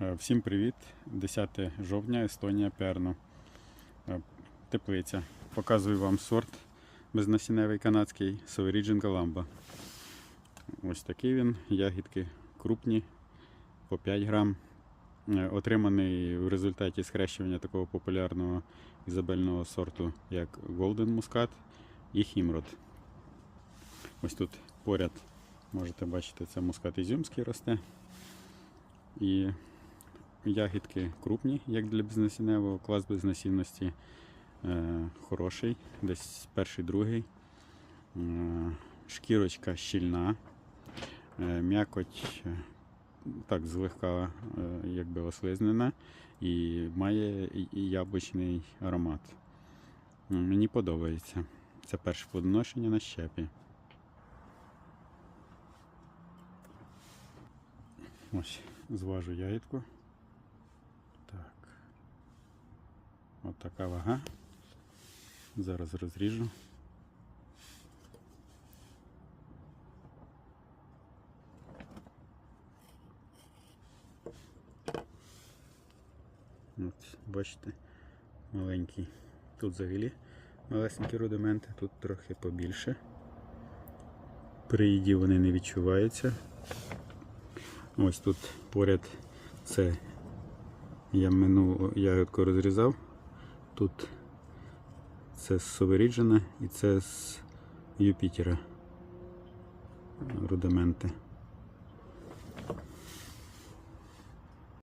Е, Всім привіт! 10 жовтня, Естонія, Перно. Е, Теплиця. Показую вам сорт безнасінневий канадський Sovereign Galamba. Ось такий він. Ягідки крупні, по 5 грам. Е, Отриманий в результаті схрещування такого популярного ізабельного сорту, як Golden Muscat і Хімрод. Ось тут поряд можете бачити, це мускат ізюмський росте. І ягідки крупні, як для безнасінневого, клас безнасінності е, хороший, десь перший, другий. Е, шкірочка щільна, е, м'якоть е, так злегка е, якби ослизнена і має яблучний аромат. Мені подобається. Це перше плодоношення на щепі. Ось, зважу ягідку. От така вага. Зараз розріжу. От, бачите, маленький. Тут взагалі малесенькі рудименти, тут трохи побільше. При їді вони не відчуваються. Ось тут поряд це я минулу ягодку розрізав. Тут це з Соверіджена і це з Юпітера. Рудименти.